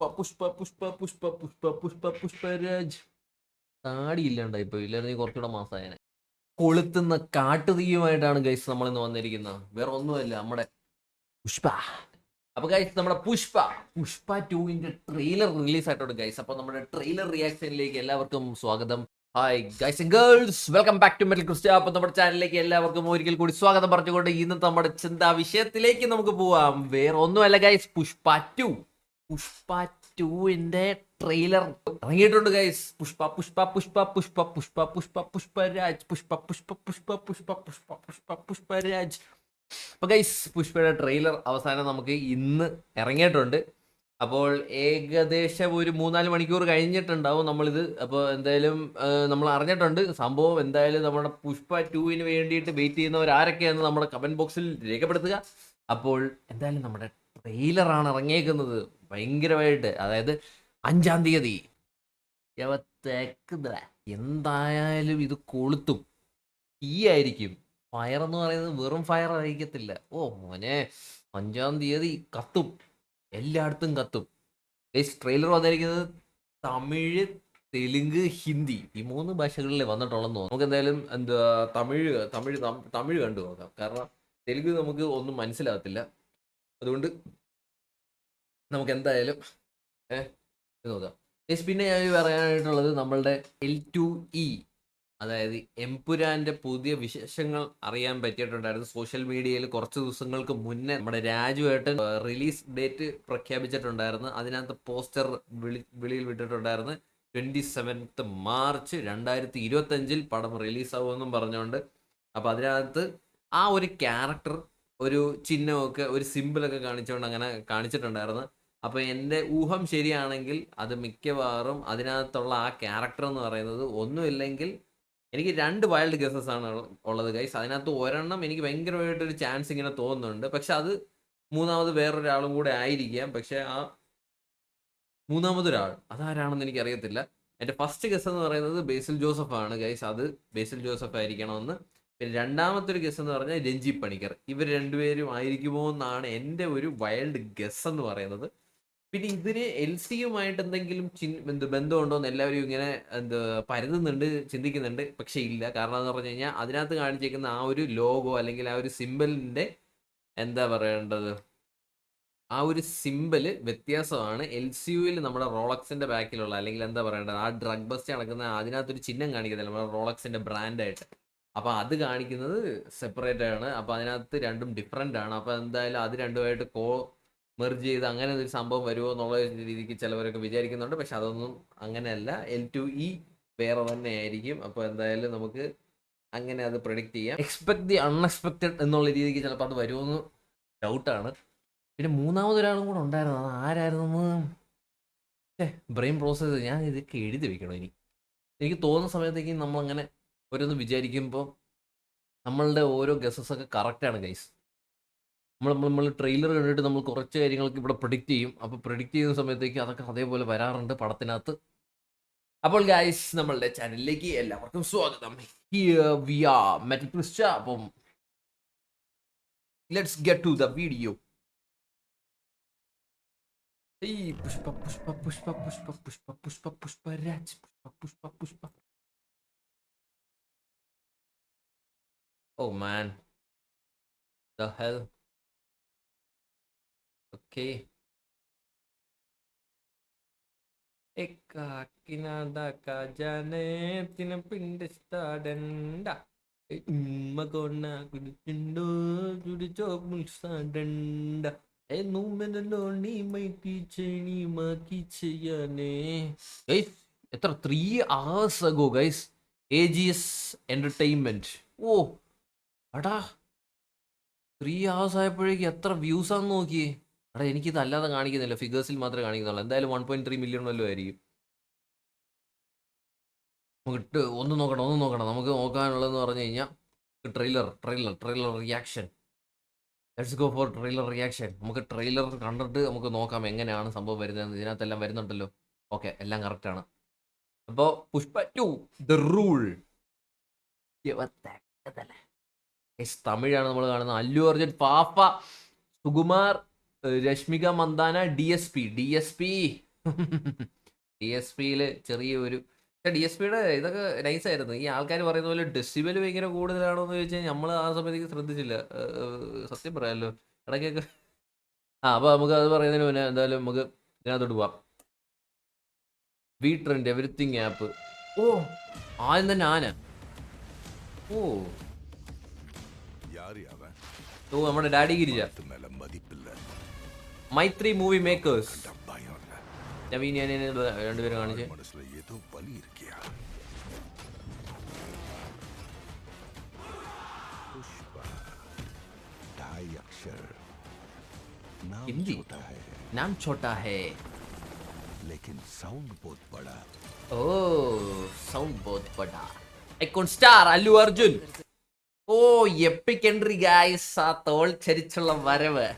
പുഷ്പ പുഷ്പ പുഷ്പ പുഷ്പ പുഷ്പ പുഷ്പരാജ് താടി ഇപ്പൊ പോയി ഇല്ലായിരുന്നെങ്കിൽ കുറച്ചുകൂടെ മാസമായനെ കൊളുത്തുന്ന കാട്ടുതീയുമായിട്ടാണ് ഗൈസ് നമ്മൾ ഇന്ന് വന്നിരിക്കുന്നത്. വേറെ ഒന്നുമല്ല നമ്മുടെ പുഷ്പ. അപ്പൊ ഗൈസ് നമ്മുടെ പുഷ്പ പുഷ്പ ടുവിന്റെ ട്രെയിലർ റിലീസ് ആയിട്ടുണ്ട് ഗൈസ് അപ്പൊ നമ്മുടെ ട്രെയിലർ റിയാക്ഷനിലേക്ക് എല്ലാവർക്കും സ്വാഗതം. Hi guys and girls welcome back to metal Christian അപ്പൊ നമ്മുടെ ചാനലിലേക്ക് എല്ലാവർക്കും ഒരിക്കൽ കൂടി സ്വാഗതം പറഞ്ഞുകൊണ്ട് ഇന്ന് നമ്മുടെ ചിന്താ വിഷയത്തിലേക്ക് നമുക്ക് പോവാം. വേറെ ഒന്നുമല്ല ഗൈസ് പുഷ്പ ടു പുഷ്പ ടുവിന്റെ ട്രെയിലർ ഇറങ്ങിയിട്ടുണ്ട് ഗൈസ് പുഷ്പ പുഷ്പ പുഷ്പ പുഷ്പ പുഷ്പ പുഷ്പ പുഷ്പരാജ് പുഷ്പ പുഷ്പ പുഷ്പ പുഷ്പ പുഷ്പ പുഷ്പ പുഷ്പരാജ് അപ്പൊ ഗൈസ് പുഷ്പയുടെ ട്രെയിലർ അവസാനം നമുക്ക് ഇന്ന് ഇറങ്ങിയിട്ടുണ്ട് അപ്പോൾ ഏകദേശം ഒരു മൂന്നാൽ മണിക്കൂർ കഴിഞ്ഞിട്ടുണ്ടാവും നമ്മളിത് അപ്പോൾ എന്തായാലും നമ്മൾ അറിഞ്ഞിട്ടുണ്ട് സംഭവം എന്തായാലും നമ്മുടെ പുഷ്പ ടുവിന് വേണ്ടിയിട്ട് വെയിറ്റ് ചെയ്യുന്നവർ ആരൊക്കെയാണെന്ന് നമ്മുടെ കമന്റ് ബോക്സിൽ രേഖപ്പെടുത്തുക അപ്പോൾ എന്തായാലും നമ്മുടെ ട്രെയിലറാണ് ഇറങ്ങിയേക്കുന്നത് ഭയങ്കരമായിട്ട് അതായത് അഞ്ചാം തീയതി. എന്തായാലും ഇത് കൊളുത്തും. തീയായിരിക്കും ഫയർ എന്ന് പറയുന്നത് വെറും ഫയർ ആയിരിക്കത്തില്ല. ഓ മോനെ അഞ്ചാം തീയതി കത്തും. എല്ലായിടത്തും കത്തും. ട്രെയിലർ വന്നിരിക്കുന്നത് തമിഴ് തെലുങ്ക് ഹിന്ദി. ഈ മൂന്ന് ഭാഷകളിൽ വന്നിട്ടുള്ളതെന്ന് തോന്നുന്നു. നമുക്ക് എന്തായാലും എന്താ തമിഴ് തമിഴ് തമിഴ് കണ്ടു നോക്കാം. കാരണം തെലുങ്ക് നമുക്ക് ഒന്നും മനസ്സിലാകത്തില്ല. അതുകൊണ്ട് നമുക്ക് എന്തായാലും ഏഹ് നോക്കാം. എസ് പിന്നെ ഞാൻ പറയാനായിട്ടുള്ളത് നമ്മളുടെ എൽ ടു ഇ അതായത് എംപുരാന്റെ പുതിയ വിശേഷങ്ങൾ അറിയാൻ പറ്റിയിട്ടുണ്ടായിരുന്നു. സോഷ്യൽ മീഡിയയിൽ കുറച്ച് ദിവസങ്ങൾക്ക് മുന്നേ നമ്മുടെ രാജുവേട്ടൻ റിലീസ് ഡേറ്റ് പ്രഖ്യാപിച്ചിട്ടുണ്ടായിരുന്നു. അതിനകത്ത് പോസ്റ്റർ വിളി വിളിയിൽ വിട്ടിട്ടുണ്ടായിരുന്നു. ട്വന്റി സെവൻത്ത് മാർച്ച് രണ്ടായിരത്തി ഇരുപത്തി അഞ്ചിൽ പടം റിലീസാവുമെന്നും പറഞ്ഞുകൊണ്ട്. അപ്പോൾ അതിനകത്ത് ആ ഒരു ക്യാരക്ടർ ഒരു ചിഹ്നമൊക്കെ ഒരു സിമ്പിളൊക്കെ കാണിച്ചുകൊണ്ട് അങ്ങനെ കാണിച്ചിട്ടുണ്ടായിരുന്നു. അപ്പൊ എന്റെ ഊഹം ശരിയാണെങ്കിൽ അത് മിക്കവാറും അതിനകത്തുള്ള ആ ക്യാരക്ടർ എന്ന് പറയുന്നത് ഒന്നുമില്ലെങ്കിൽ എനിക്ക് രണ്ട് വൈൽഡ് ഗസസ് ആണ് ഉള്ളത് ഗൈസ് അതിനകത്ത് ഒരെണ്ണം എനിക്ക് ഭയങ്കരമായിട്ടൊരു ചാൻസ് ഇങ്ങനെ തോന്നുന്നുണ്ട്. പക്ഷെ അത് മൂന്നാമത് വേറൊരാളും കൂടെ ആയിരിക്കാം. പക്ഷെ ആ മൂന്നാമതൊരാൾ അതാരാണെന്ന് എനിക്ക് അറിയത്തില്ല എന്റെ ഫസ്റ്റ് ഗസ് എന്ന് പറയുന്നത് ബേസിൽ ജോസഫ് ആണ് ഗൈസ് അത് ബേസിൽ ജോസഫ് ആയിരിക്കണമെന്ന്. രണ്ടാമത്തെ ഒരു ഗസ് എന്ന് പറഞ്ഞാൽ രഞ്ജി പണിക്കർ. ഇവർ രണ്ടുപേരും ആയിരിക്കുമോ എന്നാണ് എന്റെ ഒരു വൈൽഡ് ഗസ് എന്ന് പറയുന്നത്. പിന്നെ ഇതിന് എൽ സിയുമായിട്ട് എന്തെങ്കിലും ചിൻ- എന്ത് ബന്ധമുണ്ടോ എന്ന് എല്ലാവരും ഇങ്ങനെ എന്ത് പരതുന്നുണ്ട് ചിന്തിക്കുന്നുണ്ട്. പക്ഷെ ഇല്ല. കാരണം എന്ന് പറഞ്ഞു കഴിഞ്ഞാൽ അതിനകത്ത് കാണിച്ചേക്കുന്ന ആ ഒരു ലോഗോ അല്ലെങ്കിൽ ആ ഒരു സിമ്പലിന്റെ എന്താ പറയേണ്ടത്? ആ ഒരു സിമ്പൽ വ്യത്യാസമാണ് എൽ സി യുയിൽ നമ്മുടെ റോളക്സിന്റെ ബാക്കിലുള്ള അല്ലെങ്കിൽ എന്താ പറയേണ്ടത്? ആ ഡ്രഗ് ബസ്റ്റ് നടക്കുന്ന അതിനകത്തൊരു ചിഹ്നം കാണിക്കുന്നില്ല നമ്മുടെ റോളക്സിന്റെ ബ്രാൻഡായിട്ട് അപ്പൊ അത് കാണിക്കുന്നത് സെപ്പറേറ്റ് ആണ്. അപ്പൊ അതിനകത്ത് രണ്ടും ഡിഫറെന്റ് ആണ്. അപ്പൊ എന്തായാലും അത് രണ്ടുമായിട്ട് കോ മെർജ് ചെയ്ത് അങ്ങനെ ഒരു സംഭവം വരുമോ എന്നുള്ള രീതിക്ക് ചിലവരൊക്കെ വിചാരിക്കുന്നുണ്ട്. പക്ഷെ അതൊന്നും അങ്ങനെയല്ല. എൽ ടു ഇ വേറെ തന്നെ ആയിരിക്കും. അപ്പോൾ എന്തായാലും നമുക്ക് അങ്ങനെ അത് പ്രൊഡിക്റ്റ് ചെയ്യാം. എക്സ്പെക്ട് ദി അൺഎക്സ്പെക്റ്റഡ് എന്നുള്ള രീതിക്ക് ചിലപ്പോൾ അത് വരുമെന്ന് ഡൗട്ടാണ് പിന്നെ മൂന്നാമതൊരാളും കൂടെ ഉണ്ടായിരുന്നു. അത് ആരായിരുന്നു? ബ്രെയിൻ പ്രോസസ്സ് ഞാൻ ഇതൊക്കെ എഴുതി വെക്കണം ഇനി. എനിക്ക് തോന്നുന്ന സമയത്തേക്ക് നമ്മളങ്ങനെ ഓരോന്ന് വിചാരിക്കുമ്പോൾ നമ്മളുടെ ഓരോ ഗസസ് ഒക്കെ കറക്റ്റാണ് ഗൈസ് നമ്മൾ നമ്മൾ നമ്മൾ ട്രെയിലർ കണ്ടിട്ട് നമ്മൾ കുറച്ച് കാര്യങ്ങൾക്ക് ഇവിടെ പ്രൊഡിക്റ്റ് ചെയ്യും. അപ്പോൾ പ്രൊഡിക്റ്റ് ചെയ്യുന്ന സമയത്തേക്ക് അതൊക്കെ അതേപോലെ വരാറുണ്ട് പടത്തിനകത്ത്. അപ്പോൾ ഗൈസ് നമ്മളുടെ ചാനലിലേക്ക് എല്ലാവർക്കും സ്വാഗതം. We are Metal Christian. അപ്പം let's get to the video Pushpa Pushpa Pushpa Pushpa Pushpa Pushpa Pushparaj Pushpa Pushpa Pushpa. Oh man. The hell. Okay. Eka kinada ka jane tina pindesta denda. Magona gudindo judi job munsa denda. ए नू मेरे लोनी मैं पीछे नी माँ की chia ने गैस इतना त्रिया आस गो गैस एजीएस एंटरटेनमेंट ओ എടാ ത്രീ ഹവേഴ്സ് ആയപ്പോഴേക്ക് എത്ര വ്യൂസ് ആണെന്ന് നോക്കിയേ. എടാ എനിക്കിത് അല്ലാതെ കാണിക്കുന്നില്ല. ഫിഗേഴ്സിൽ മാത്രമേ കാണിക്കുന്നുള്ളൂ. എന്തായാലും വൺ പോയിന്റ് ത്രീ മില്യൺ വല്ലതും ആയിരിക്കും. നമുക്ക് ഒന്ന് നോക്കണം ഒന്ന് നോക്കണം. നമുക്ക് നോക്കാനുള്ളതെന്ന് പറഞ്ഞു കഴിഞ്ഞാൽ trailer trailer trailer reaction let's go for trailer reaction നമുക്ക് ട്രെയിലർ കണ്ടിട്ട് നമുക്ക് നോക്കാം എങ്ങനെയാണ് സംഭവം വരുന്നത് ഇതിനകത്തെല്ലാം വരുന്നുണ്ടല്ലോ. ഓക്കെ എല്ലാം കറക്റ്റ് ആണ്. അപ്പോൾ പുഷ്പ ടു ദ റൂൾ എസ് തമിഴാണ് നമ്മൾ കാണുന്നത് അല്ലു അർജുൻ പാപ്പ Sukumar Rashmika Mandanna D S P D S P D S പിയിൽ ചെറിയൊരു ഡി എസ് പിയുടെ ഇതൊക്കെ നൈസായിരുന്നു ഈ ആൾക്കാർ പറയുന്ന പോലെ ഡെസിബൽ ഭയങ്കര കൂടുതലാണോ എന്ന് ചോദിച്ചാൽ നമ്മൾ ആ സമയത്തേക്ക് ശ്രദ്ധിച്ചില്ല. സത്യം പറയാമല്ലോ ഇടയ്ക്കൊക്കെ ആ അപ്പോൾ നമുക്ക് അത് പറയുന്നതിന് മുന്നേ എന്തായാലും നമുക്ക് ഇതിനകത്തോട്ട് പോവാം. വി ട്രെൻഡ് എവരിത്തിങ് ആപ്പ് ഓ ആദ്യം തന്നെ ആന. ഓ. ഓ, നമ്മുടെ ഡാഡി ഗിരിജ. മൈത്രി മൂവി ये तो ഞാൻ രണ്ടുപേരും गया हिंदी नाम छोटा है लेकिन साउंड बहुत बड़ा ओ साउंड बहुत बड़ा एक स्टार अल्लू अर्जुन ഓ എപ്പിക് എൻട്രി ഗായ്സ് ആ തോൾ ചരിച്ചുള്ള വരവ്.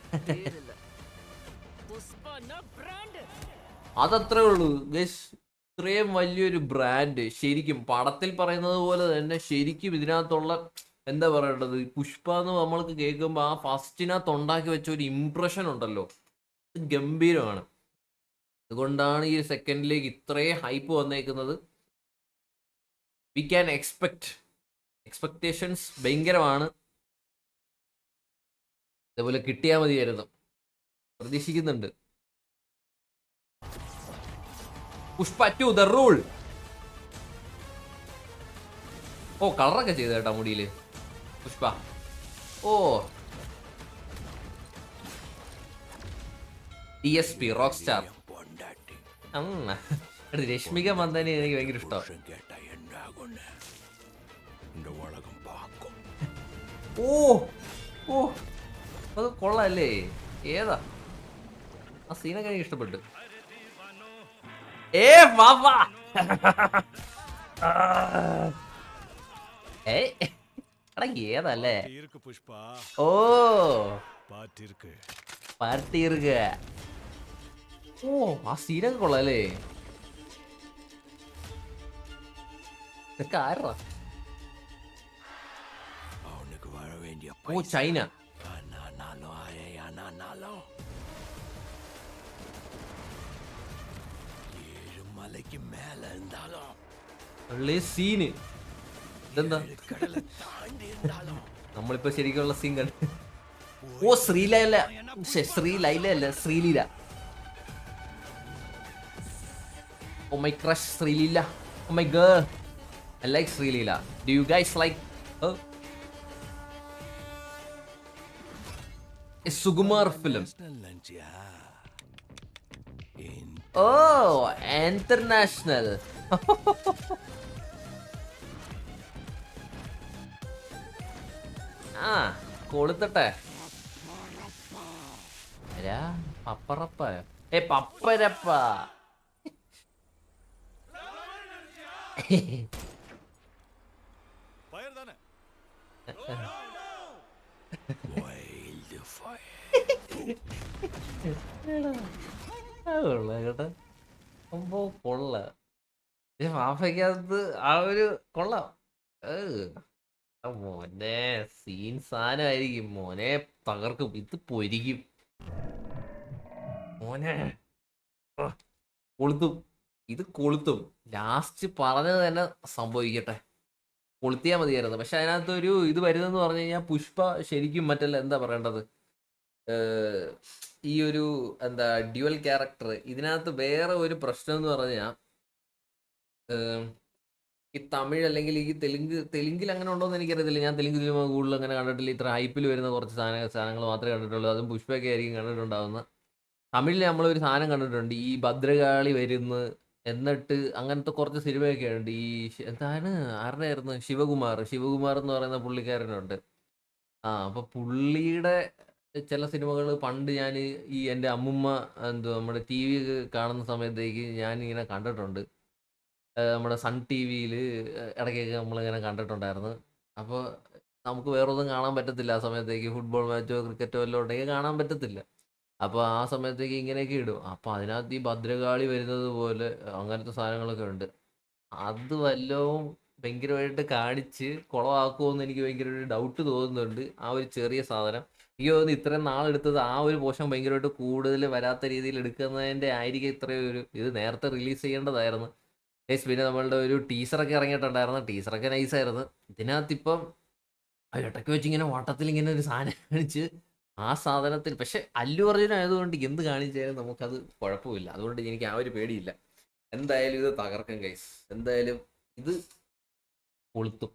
അതത്രേ ഉള്ളൂ. ഗൈസ് ഇത്രയും വലിയൊരു ബ്രാൻഡ് ശരിക്കും പടത്തിൽ പറയുന്നത് പോലെ തന്നെ ശരിക്കും ഇതിനകത്തുള്ള എന്താ പറയേണ്ടത്? പുഷ്പ എന്ന് നമ്മൾക്ക് കേൾക്കുമ്പോൾ ആ ഫസ്റ്റിനകത്ത് ഉണ്ടാക്കി വെച്ച ഒരു ഇംപ്രഷൻ ഉണ്ടല്ലോ. ഗംഭീരമാണ്. അതുകൊണ്ടാണ് ഈ സെക്കൻഡിലേക്ക് ഇത്രയും ഹൈപ്പ് വന്നേക്കുന്നത്. വി ക്യാൻ എക്സ്പെക്ട് എക്സ്പെക്റ്റേഷൻസ് ഭയങ്കരമാണ്. അതേപോലെ കിട്ടിയാൽ മതിയായിരുന്നു. പ്രതീക്ഷിക്കുന്നുണ്ട്. പുഷ്പ ടു ദ റൂൾ ഓ കളറൊക്കെ ചെയ്ത കേട്ടോ മുടിയിൽ. പുഷ്പ ഓ. D S P rock star Rashmika മന്ദനെ എനിക്ക് ഭയങ്കര ഇഷ്ടമാണ് പടവളകം പാക്കും. ഓ ഓ അത് കൊള്ളല്ലേ? ഏതാ? ആ സീനൊക്കെ എനിക്ക് ഇഷ്ടപ്പെട്ടു. ഏ വാവാ ഏ എടാ ഏതല്ലേ? ഓ. പാട്ടിയിറുക ഓ ആ സീനൊക്കെ കൊള്ളാല്ലേ? ഇതൊക്കെ ആരാ? ഓ ചൈന മലയ്ക്ക് മേലെ എന്താലോ സീന് ഇതെന്താ നമ്മളിപ്പോ ശരിക്കുള്ള സീൻ കണ്ടു ഓ ശ്രീലയല്ല ശ്രീലൈല അല്ല Sreeleela oh my crush Sreeleela oh my girl I like Sreeleela do you guys like a Sukumar film oh international ആ കൊളുത്തട്ടെ. പപ്പറപ്പ. ഏ പപ്പരപ്പ. കൊള്ളാം കേട്ടോ. സംഭവം കൊള്ള. മാഫയ്ക്കകത്ത് ആ ഒരു കൊള്ളാം. മോനെ സീൻ സാധനമായിരിക്കും. മോനെ തകർക്കും. ഇത് പൊരിക്കും. മോനെ കൊളുത്തും. ഇത് കൊളുത്തും. ലാസ്റ്റ് പറഞ്ഞത് തന്നെ സംഭവിക്കട്ടെ. കൊളുത്തിയാൽ മതിയായിരുന്നു. പക്ഷെ അതിനകത്ത് ഒരു ഇത് വരുന്നതെന്ന് പറഞ്ഞു കഴിഞ്ഞാൽ പുഷ്പ ശരിക്കും മറ്റല്ല. എന്താ പറയേണ്ടത്? ഈ ഒരു എന്താ ഡ്യുവൽ ക്യാരക്ടർ ഇതിനകത്ത് വേറെ ഒരു പ്രശ്നം എന്ന് പറഞ്ഞാൽ ഈ തമിഴ് അല്ലെങ്കിൽ ഈ തെലുങ്ക് തെലുങ്കിൽ അങ്ങനെ ഉണ്ടോ എന്ന് എനിക്കറിയത്തില്ല. ഞാൻ തെലുങ്ക് സിനിമ കൂടുതൽ അങ്ങനെ കണ്ടിട്ടില്ല. ഇത്ര ഹൈപ്പിൽ വരുന്ന കുറച്ച് സാധന സാധനങ്ങൾ മാത്രമേ കണ്ടിട്ടുള്ളൂ. അതും പുഷ്പയൊക്കെ ആയിരിക്കും കണ്ടിട്ടുണ്ടാവുന്ന. തമിഴിൽ നമ്മളൊരു സാധനം കണ്ടിട്ടുണ്ട്. ഈ ഭദ്രകാളി വരുന്ന് എന്നിട്ട് അങ്ങനത്തെ കുറച്ച് സിനിമയൊക്കെ ഉണ്ട്. ഈ എന്താണ്? ആരുടെ ആയിരുന്നു? ശിവകുമാർ. ശിവകുമാർ എന്ന് പറയുന്ന പുള്ളിക്കാരനുണ്ട്. ആ അപ്പൊ പുള്ളിയുടെ ചില സിനിമകൾ പണ്ട് ഞാൻ ഈ എന്റെ അമ്മുമ്മ എന്തോ നമ്മുടെ ടി വി കാണുന്ന സമയത്തേക്ക് ഞാൻ ഇങ്ങനെ കണ്ടിട്ടുണ്ട് നമ്മുടെ സൺ ടി വിയിൽ ഇടയ്ക്കൊക്കെ നമ്മളിങ്ങനെ കണ്ടിട്ടുണ്ടായിരുന്നു. അപ്പോൾ നമുക്ക് വേറെ ഒന്നും കാണാൻ പറ്റത്തില്ല. ആ സമയത്തേക്ക് ഫുട്ബോൾ മാച്ചോ ക്രിക്കറ്റോ എല്ലാം ഉണ്ടെങ്കിൽ കാണാൻ പറ്റത്തില്ല. അപ്പോൾ ആ സമയത്തേക്ക് ഇങ്ങനെയൊക്കെ ഇടും. അപ്പോൾ അതിനകത്ത് ഈ ഭദ്രകാളി വരുന്നത് പോലെ അങ്ങനത്തെ സാധനങ്ങളൊക്കെ ഉണ്ട്. അത് വല്ലതും ഭയങ്കരമായിട്ട് കാണിച്ച് കുളമാക്കുമോ എന്ന് എനിക്ക് ഭയങ്കര ഒരു ഡൗട്ട് തോന്നുന്നുണ്ട്. ആ ഒരു ചെറിയ സാധനം. എനിക്ക് തോന്നുന്നു ഇത്രയും നാളെടുത്തത് ആ ഒരു പോഷൻ ഭയങ്കരമായിട്ട് കൂടുതൽ വരാത്ത രീതിയിൽ എടുക്കുന്നതിന്റെ ആയിരിക്കും ഇത്രയും ഒരു ഇത് നേരത്തെ റിലീസ് ചെയ്യേണ്ടതായിരുന്നു. ഗൈസ് പിന്നെ നമ്മളുടെ ഒരു ടീസറൊക്കെ ഇറങ്ങിയിട്ടുണ്ടായിരുന്നു. ടീസറൊക്കെ നൈസായിരുന്നു ഇതിനകത്ത് ഇപ്പം ഇടയ്ക്ക് വെച്ച് ഇങ്ങനെ വട്ടത്തിൽ ഇങ്ങനെ ഒരു സാധനം കാണിച്ച് ആ സാധനത്തിൽ പക്ഷെ അല്ലു അർജുന ആയതുകൊണ്ട് എന്ത് കാണിച്ചാലും നമുക്കത് കുഴപ്പമില്ല. അതുകൊണ്ട് എനിക്ക് ആ ഒരു പേടിയില്ല. എന്തായാലും ഇത് തകർക്കും കൈസ് എന്തായാലും ഇത് കൊളുത്തും.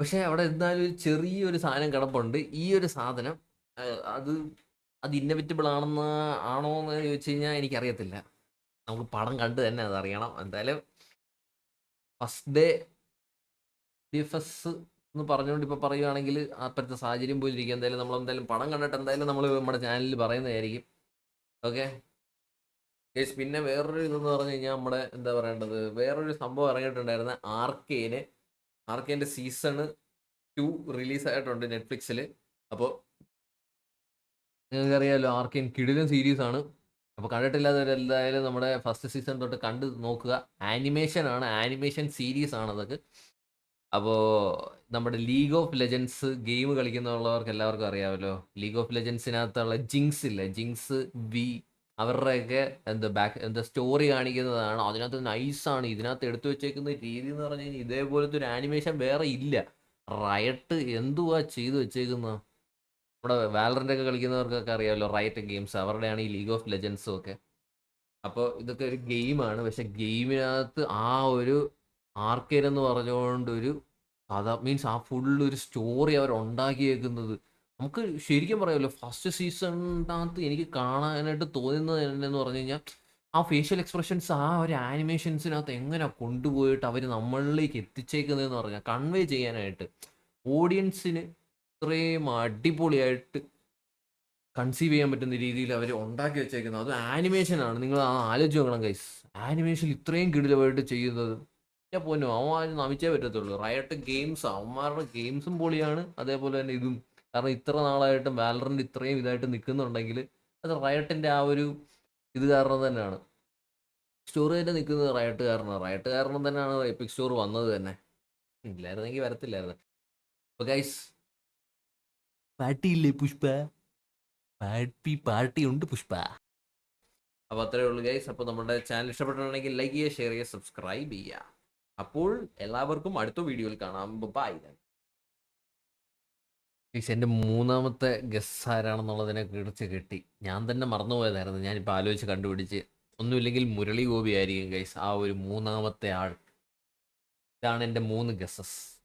പക്ഷെ അവിടെ എന്തായാലും ഒരു ചെറിയൊരു സാധനം കിടപ്പുണ്ട്. ഈ ഒരു സാധനം അത് അത് ഇന്നവിറ്റബിൾ ആണെന്ന് ആണോ എന്ന് ചോദിച്ചു കഴിഞ്ഞാൽ എനിക്കറിയത്തില്ല. നമുക്ക് പടം കണ്ട് തന്നെ അത് അറിയണം. എന്തായാലും ഫസ്റ്റ് ഡേ ഡിഫസ് എന്ന് പറഞ്ഞുകൊണ്ട് ഇപ്പോൾ പറയുകയാണെങ്കിൽ അപ്പോഴത്തെ സാഹചര്യം പോലും ഇരിക്കും എന്തായാലും നമ്മൾ എന്തായാലും പടം കണ്ടിട്ട് എന്തായാലും നമ്മൾ നമ്മുടെ ചാനലിൽ പറയുന്നതായിരിക്കും. ഓക്കെ പിന്നെ വേറൊരു ഇതെന്ന് പറഞ്ഞു കഴിഞ്ഞാൽ നമ്മുടെ എന്താ പറയേണ്ടത്? വേറൊരു സംഭവം ഇറങ്ങിയിട്ടുണ്ടായിരുന്ന ആർക്കേന് ആർക്കേന്റെ സീസണ് ടു റിലീസായിട്ടുണ്ട് നെറ്റ്ഫ്ലിക്സിൽ അപ്പോൾ നിങ്ങൾക്കറിയാമല്ലോ ആർക്കേൻ കിടിലൻ സീരീസ് ആണ് അപ്പോൾ കണ്ടിട്ടില്ലാത്തവർ എന്തായാലും നമ്മുടെ ഫസ്റ്റ് സീസൺ തൊട്ട് കണ്ട് നോക്കുക. ആനിമേഷൻ ആണ് ആനിമേഷൻ സീരീസ് ആണ് അതൊക്കെ. അപ്പോൾ നമ്മുടെ ലീഗ് ഓഫ് ലെജൻസ് ഗെയിം കളിക്കുന്നുള്ളവർക്ക് എല്ലാവർക്കും അറിയാമല്ലോ. ലീഗ് ഓഫ് ലെജൻസിനകത്തുള്ള ജിങ്സ് ഇല്ലേ? ജിങ്സ് വി അവരുടെയൊക്കെ എന്താ ബാക്ക് എന്താ സ്റ്റോറി കാണിക്കുന്നതാണ്. അതിനകത്ത് നൈസാണ് ഇതിനകത്ത് എടുത്തു വെച്ചേക്കുന്ന രീതി എന്ന് പറഞ്ഞു കഴിഞ്ഞാൽ ഇതേപോലത്തെ ഒരു ആനിമേഷൻ വേറെ ഇല്ല. റയട്ട് എന്തുവാ ചെയ്തു വെച്ചേക്കുന്ന? നമ്മുടെ വാലറിന്റെ ഒക്കെ കളിക്കുന്നവർക്കൊക്കെ അറിയാമല്ലോ റയറ്റ് ഗെയിംസ് അവരുടെയാണ് ഈ ലീഗ് ഓഫ് ലെജൻസും ഒക്കെ. അപ്പോൾ ഇതൊക്കെ ഒരു ഗെയിമാണ് പക്ഷെ ഗെയിമിനകത്ത് ആ ഒരു ആർക്കേരെന്ന് പറഞ്ഞുകൊണ്ട് ഒരു കഥ മീൻസ് ആ ഫുൾ ഒരു സ്റ്റോറി അവർ ഉണ്ടാക്കിയേക്കുന്നത്. നമുക്ക് ശരിക്കും പറയാമല്ലോ ഫസ്റ്റ് സീസണിനകത്ത് എനിക്ക് കാണാനായിട്ട് തോന്നുന്നത് എന്നു പറഞ്ഞു കഴിഞ്ഞാൽ ആ ഫേഷ്യൽ എക്സ്പ്രഷൻസ് ആ ഒരു ആനിമേഷൻസിനകത്ത് എങ്ങനെ കൊണ്ടുപോയിട്ട് അവർ നമ്മളിലേക്ക് എത്തിച്ചേക്കുന്നതെന്ന് പറഞ്ഞാൽ കൺവേ ചെയ്യാനായിട്ട് ഓഡിയൻസിന് ഇത്രയും അടിപൊളിയായിട്ട് കൺസീവ് ചെയ്യാൻ പറ്റുന്ന രീതിയിൽ അവർ ഉണ്ടാക്കി വെച്ചേക്കുന്നത്. അത് ആനിമേഷനാണ് നിങ്ങൾ ആ ആലോചിച്ച് നോക്കണം ഗൈസ് ആനിമേഷൻ ഇത്രയും കിടിലമായിട്ട് ചെയ്യുന്നത്. ഞാൻ പോന്നു അവന്മാർ നമിച്ചേ പറ്റത്തുള്ളൂ. റയട്ട് ഗെയിംസ് അവന്മാരുടെ ഗെയിംസും പൊളിയാണ്. അതേപോലെ തന്നെ ഇതും. കാരണം ഇത്ര നാളായിട്ടും വാലറിന്റെ ഇത്രയും ഇതായിട്ട് നിൽക്കുന്നുണ്ടെങ്കിൽ അത് റയട്ടിന്റെ ആ ഒരു ഇത് കാരണം തന്നെയാണ്. സ്റ്റോർ തന്നെ നിൽക്കുന്നത് റയട്ട് കാരണമാണ്. റയട്ട് കാരണം തന്നെയാണ് എപ്പിക് സ്റ്റോർ വന്നത് തന്നെ. ഇല്ലായിരുന്നെങ്കിൽ വരത്തില്ലായിരുന്നു. അപ്പോൾ ഗൈസ് പാർട്ടിയില്ലേ പുഷ്പ? പാർട്ടി പാർട്ടി ഉണ്ട് പുഷ്പ. അപ്പോൾ അത്രേ ഉള്ളൂ ഗൈസ് അപ്പോൾ നമ്മുടെ ചാനൽ ഇഷ്ടപ്പെട്ടിട്ടുണ്ടെങ്കിൽ ലൈക്ക് ചെയ്യുക ഷെയർ ചെയ്യുക സബ്സ്ക്രൈബ് ചെയ്യുക. അപ്പോൾ എല്ലാവർക്കും അടുത്ത വീഡിയോയിൽ കാണാം. ബൈ ഗൈസ് എന്റെ മൂന്നാമത്തെ ഗസ് ആരാണെന്നുള്ളതിനെ കുറിച്ച് കിട്ടി. ഞാൻ തന്നെ മറന്നുപോയതായിരുന്നു. ഞാനിപ്പോൾ ആലോചിച്ച് കണ്ടുപിടിച്ച്. ഒന്നുമില്ലെങ്കിൽ മുരളി ഗോപി ആയിരിക്കും ഗൈസ് ആ ഒരു മൂന്നാമത്തെ ആൾ. ഇതാണ് എന്റെ മൂന്ന് ഗസ്സസ്.